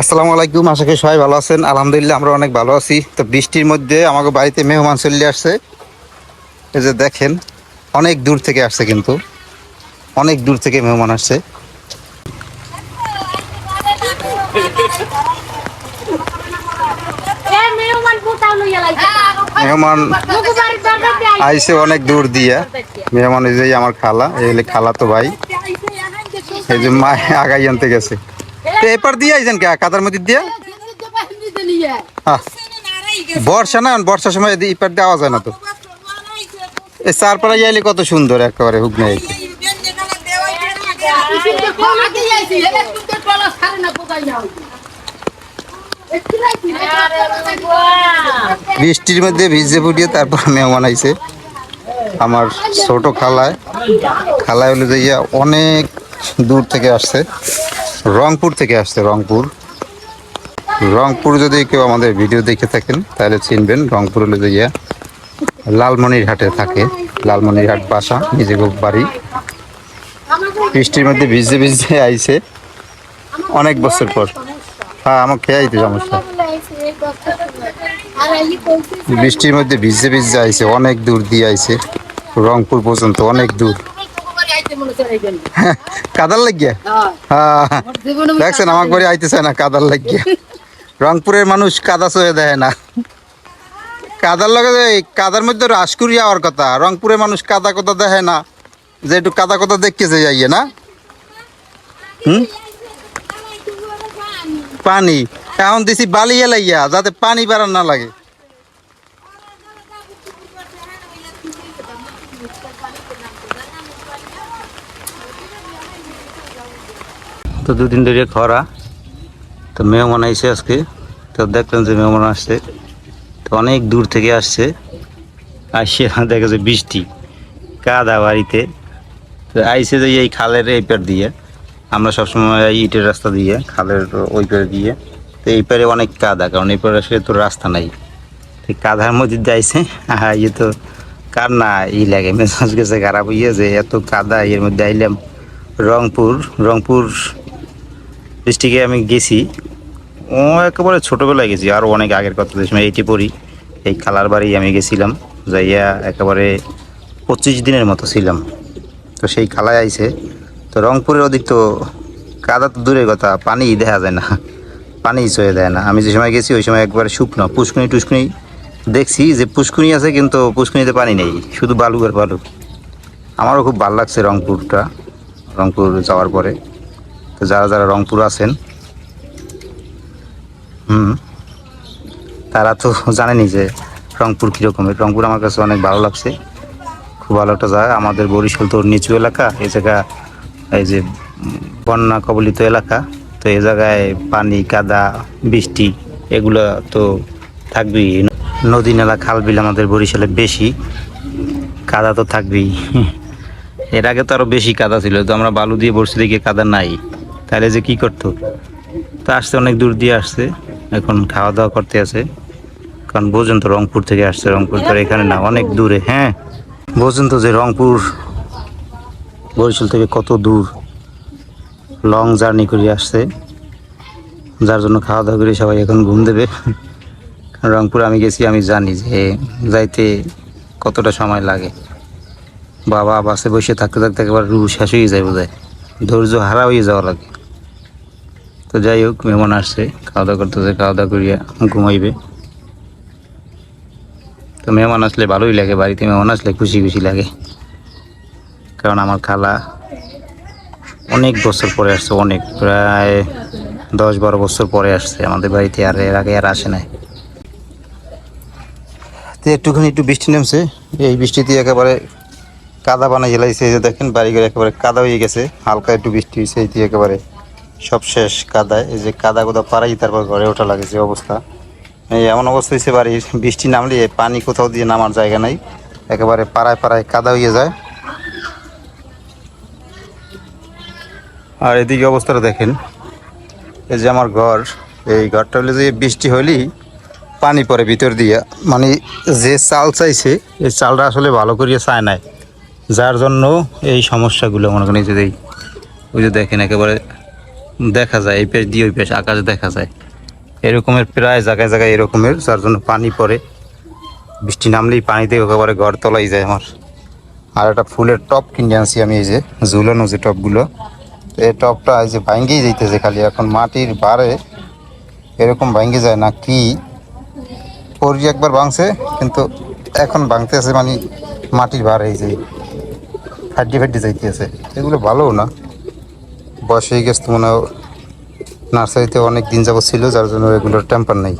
আসসালামু আলাইকুম আশা করি সবাই ভালো আছেন। আলহামদুলিল্লাহ আমরা অনেক ভালো আছি। তো বৃষ্টির মধ্যে আমাকে বাড়িতে মেহমান চলে আসছে। এই যে দেখেন অনেক দূর থেকে আসছে কিন্তু। অনেক দূর থেকে মেহমান আসছে। মেহমান আইসে অনেক দূর দিয়া। মেহমান এই যে আমার খালা এই খালা তো ভাই। এই যে মা আগাই আনতে গেছে। তো এপার দিয়ে আইছেন কে? কাদার মধ্যে দিয়া? বর্ষা না বর্ষার সময় এদি- এপার দেওয়া যায় না তো। এই চারপাড়া আইলে কত সুন্দর একেবারে হুগনা এসে বৃষ্টির মধ্যে ভিজে ফুটিয়ে তারপর মেহমান আইছে। আমার ছোট খালায়। খালায় হলো যে অনেক দূর থেকে আসছে। রংপুর থেকে আসছে রংপুর। রংপুর যদি কেউ আমাদের ভিডিও দেখে থাকেন, তাহলে চিনবেন রংপুর হলে যে ইয়া লালমনিরহাটে থাকে। লালমনিরহাট বাসা নিজে বাড়ি। বৃষ্টির মধ্যে ভিজে ভিজে আইছে। অনেক বছর পর। হ্যাঁ আমার খেয়ে আইতে সমস্যা। বৃষ্টির মধ্যে ভিজে ভিজে আইছে, অনেক দূর দিয়ে আইছে। রংপুর পর্যন্ত অনেক দূর। কাদার লাগিয়া? হ্যাঁ। দেখছেন আমার ঘরে আইতেছে না কাদার লাগিয়া। রংপুরের মানুষ কাদা সয়ে দেয় না। কাদার লগে কাদার মধ্যে রাসকুরি যাওয়ার কথা রংপুরের মানুষ কাদা কথা দেখে না যে একটু কাদা কথা দেখতেছে যাইয়ে না? হুম? পানি। এখন দিছি বালি এলাইয়া যাতে পানি বাড়ান না লাগে। তো দুদিন ধরে খরা। তো মেহমান আইসে আজকে। তো দেখলেন যে মেহমান আসছে। তো অনেক দূর থেকে আসছে। আসছে দেখা যায় বৃষ্টি। কাদা বাড়িতে। তো আইসে যে এই খালের এই পার দিয়ে। আমরা সবসময় ইটের রাস্তা দিয়ে, খালের ওই পারে দিয়ে। তো এই পারে অনেক কাদা, কারণ এই পারে আসলে তো রাস্তা নাই। তো কাদার মধ্যে আইসে হ্যাঁ ইয়ে তো কার না ই লাগে। মেজাজ গেছে খারাপ। হইয়ে যে এত কাদা, এর মধ্যে আইলাম রংপুর। রংপুর ডিস্ট্রিক্টে আমি গেছি। ও একেবারে ছোটোবেলায় গেছি আরও অনেক আগের কথা সময় এইটি পড়ি। এই খালার বাড়ি আমি গেছিলাম, যাইয়া একেবারে পঁচিশ দিনের মতো ছিলাম। তো সেই খালায় আইছে। তো রংপুরের অধিক তো কাদা তো দূরের কথা, পানি দেখা যায় না, পানি চয়ে দেয় না। আমি যে সময় গেছি, ওই সময় একবারে শুকনো, পুষ্কুনি টুসকুনি দেখছি যে পুষ্কুনি আছে কিন্তু পুষ্কুনিতে পানি নেই, শুধু বালু আর বালু। আমারও খুব ভালো লাগছে রংপুরটা, রংপুর যাওয়ার পরে। তো যারা যারা রংপুর আছেন, হুম, তারা তো জানেনি যে রংপুর কীরকমের রংপুর আমার কাছে অনেক ভালো লাগছে। খুব ভালো একটা জায়গা। আমাদের বরিশাল তো নিচু এলাকা এই জায়গা, এই যে বন্যা কবলিত এলাকা, তো এই জায়গায় পানি, কাদা, বৃষ্টি, এগুলো তো থাকবেই। নদী নালা, খাল বিল আমাদের বরিশালে বেশি, কাদা তো থাকবেই। এর আগে তো আরও বেশি কাদা ছিল, তো আমরা বালু দিয়ে বসে দেখি কাদা নাই। তাহলে যে কি করতো? তো আসতে অনেক দূর দিয়ে আসছে, এখন খাওয়া দাওয়া করতে আছে। কারণ বোঝেন তো রংপুর থেকে আসছে, রংপুর তো এখানে না, অনেক দূরে হ্যাঁ। বোঝেন তো যে রংপুর, বরিশাল থেকে কত দূর। লং জার্নি করে আসছে। যার জন্য খাওয়া দাওয়া করে সবাই এখন ঘুম দেবে। রংপুর আমি গেছি, আমি জানি যে যাইতে কতটা সময় লাগে। বাবা বাসে বসে থাকতে থাকতে একেবারে রু শেষ হয়ে যায় বোধহয়। ধৈর্য হারা হয়ে যাওয়া লাগে। তো যাই হোক, মেহমান আসছে খাওয়া দাওয়া করতেছে খাওয়া দাওয়া করিয়া ঘুমাইবে। তো মেহমান আসলে ভালোই লাগে, বাড়িতে মেহমান আসলে খুশি খুশি লাগে। কারণ আমার খালা অনেক বছর পরে আসছে, অনেক, প্রায় দশ বারো বছর পরে আসছে আমাদের বাড়িতে, আর এর আগে আর আসে নাই। তো একটুখানি একটু বৃষ্টি নেমছে, এই বৃষ্টিতে একেবারে কাদা বানাই গেলাইছে এই যে দেখেন বাড়িঘর একেবারে কাদা হয়ে গেছে, হালকা একটু বৃষ্টি হয়েছে দিয়ে একেবারে সব শেষ কাদায় এই যে কাদা কোদা পাড়াই তারপর ঘরে ওঠা লাগে যে অবস্থা। এই এমন অবস্থা হয়েছে বাড়ির, বৃষ্টি নামলে পানি কোথাও দিয়ে নামার জায়গা নাই। একেবারে পাড়ায় পাড়ায় কাদা হয়ে যায়। আর এদিকে অবস্থাটা দেখেন। এই যে আমার ঘর, এই ঘরটা হলে যে বৃষ্টি হলেই পানি পড়ে ভিতর দিয়া। মানে যে চাল চাইছে, এই চালটা আসলে ভালো করিয়ে চায় নাই। যার জন্য এই সমস্যাগুলো মনে করেন এই যে ওই যে দেখেন একেবারে দেখা যায়, এই পেশ দিয়ে ওই পেশ আকাশ দেখা যায়। এরকমের প্রায় জায়গায় জায়গায় এরকমের, যার জন্য পানি পড়ে। বৃষ্টি নামলেই পানিতে একেবারে ঘর তলাই যায় আমার। আর একটা ফুলের টপ কিনে আনছি আমি এই যে, ঝুলানো যে টপগুলো। এই টপটা এই যে ভাঙ্গেই যাইতেছে খালি, এখন মাটির বারে এরকম ভাঙ্গে যায় না কি? পরি একবার ভাঙছে, কিন্তু এখন ভাঙতে আছে মানে মাটির বারে এই যে ফাড্ডি ফাড্ডি যাইতেছে। এগুলো ভালো না। বয়স হয়ে গেছে মনে হয় নার্সারিতে অনেক দিন যাবত ছিল, যার জন্য এগুলোর টেম্পার নেই।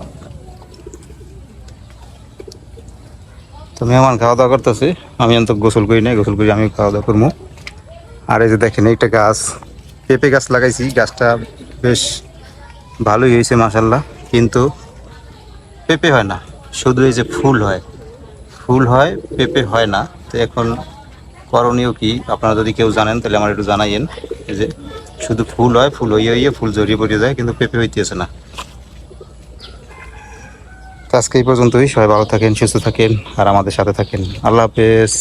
তো মেহমান খাওয়া দাওয়া করতেছে। আমি অন্ত গোসল করি নাই, গোসল করি আমি খাওয়া দাওয়া করব। আর এই যে দেখেন একটা গাছ, পেঁপে গাছ লাগাইছি, গাছটা বেশ ভালোই হয়েছে মাসাল্লাহ কিন্তু পেঁপে হয় না, শুধু এই যে ফুল হয়। ফুল হয়, পেঁপে হয় না। তো এখন করণীয় কি? আপনারা যদি কেউ জানেন, তাহলে আমার একটু জানাইয়েন। এই যে শুধু ফুল হয়, ফুল হইয়া হইয়া ফুল জড়িয়ে পড়িয়ে যায়, কিন্তু পেঁপে হইতেছে না। আজকে এই পর্যন্তই। সবাই ভালো থাকেন, সুস্থ থাকেন, আর আমাদের সাথে থাকেন। আল্লাহ হাফেজ।